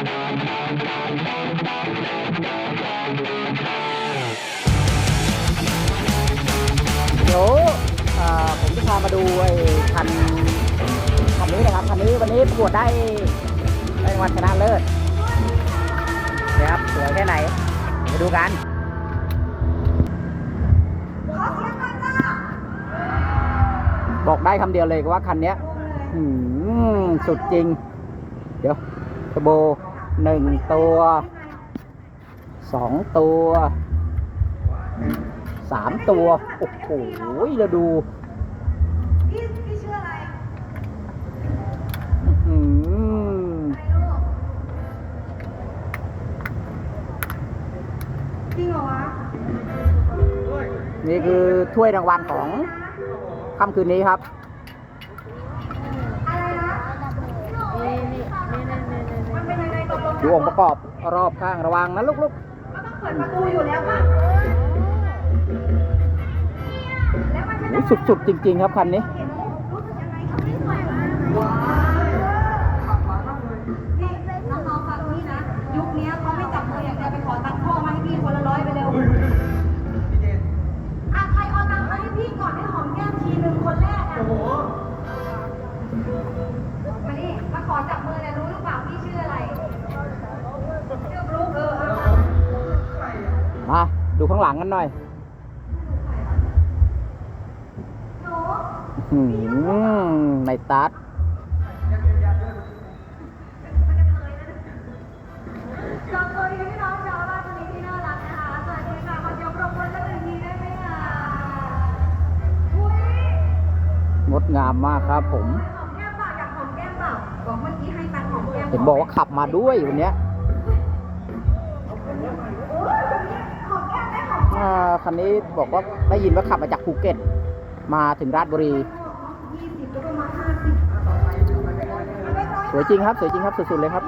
เดี๋ยวเอ่อผมจะพามาดูไอ้คันคันนี้นะครับคันนี้วันนี้ประกวดได้ได้รางวัลชนะเลิศนะครับสวยแค่ไหนไปดูกันบอกได้คำเดียวเลยว่าคันเนี้ยสุดจริง เดี๋ยวเทอร์โบ หนึ่งตัวสองตัวสามตัว โอ้โหเราดูพี่พี่ชื่ออะไรอืมจริงเหรอวะนี่คือถ้วยรางวัลของค่ำคืนนี้ครับ อะไรนะ ดูองค์ประกอบรอบข้างระวังนะลูกก็ต้องเปิดประตูอยู่แล้วป่ะแล้วมันๆเป็นโอ้ยสุดๆจริง ๆ ครับคันนี้ เห็นรู้สึกยังไงทำไม่สวยว้าวนี่น้องๆฟังพี่นะ ยุคนี้เขาไม่จับมืออย่างเดียวไปขอตังค์พ่อมาให้พี่คนละร้อยไปเร็วอะใครเอาตังค์มาให้พี่ก่อนให้หอมแก้มทีหนึ่งคนแรกอะ มานี่มาขอจับมือเนี่ยรู้หรือเปล่า มาดูข้างหลังกันหน่อยหนูอืมในตัดจอมตัวดีพี่น้องชาวราชบุรีที่น่ารักนะคะสวัสดีค่ะขอเสียงปรบมือสักหนึ่งทีได้ไหมคะอุ้ยงดงามมากครับผมหอมแก้มเปล่าอยากหอมแก้มเปล่าบอกเมื่อกี้ให้ตังค์หอมแก้มเห็นบอกว่าขับมาด้วยวันเนี้ คันนี้บอกว่าได้ยินว่าขับมาจากภูเก็ต มาถึงราชบุรี สวยจริงครับ สวยจริงครับสุดๆเลยครับ